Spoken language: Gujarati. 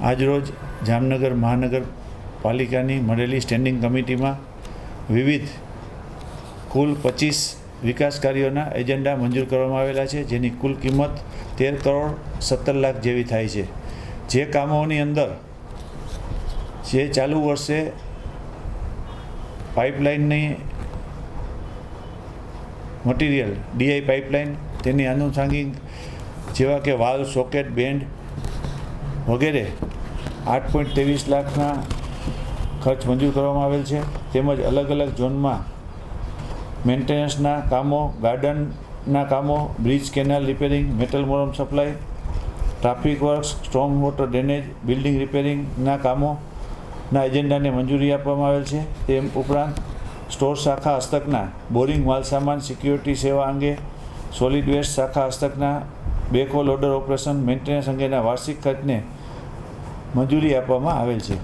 આજરોજ જામનગર મહાનગરપાલિકાની મળેલી સ્ટેન્ડિંગ કમિટીમાં વિવિધ કુલ પચીસ વિકાસ કાર્યોના એજન્ડા મંજૂર કરવામાં આવેલા છે, જેની કુલ કિંમત તેર કરોડ સત્તર લાખ જેવી થાય છે. જે કામોની અંદર જે ચાલુ વર્ષે પાઇપલાઇનની મટીરિયલ, ડીઆઈ પાઇપલાઇન તેની આનુષાંગિક જેવા કે વાલ સોકેટ, બેન્ડ વગેરે આઠ પોઈન્ટ ત્રેવીસ લાખના ખર્ચ મંજૂર કરવામાં આવેલ છે. તેમજ અલગ અલગ ઝોનમાં મેન્ટેનન્સના કામો, ગાર્ડનના કામો, bridge canal repairing, metal મોરમ supply, traffic works, strong water drainage, building રિપેરિંગના કામોના એજન્ડાને મંજૂરી આપવામાં આવેલ છે. તેમ ઉપરાંત સ્ટોર શાખા હસ્તકના બોરિંગ માલસામાન સિક્યુરિટી સેવા અંગે સોલિડ વેસ્ટ શાખા હસ્તકના બેકો લોડર ઓપરેશન મેન્ટેનન્સ અંગેના વાર્ષિક ખર્ચને મંજૂરી આપવામાં આવેલ છે.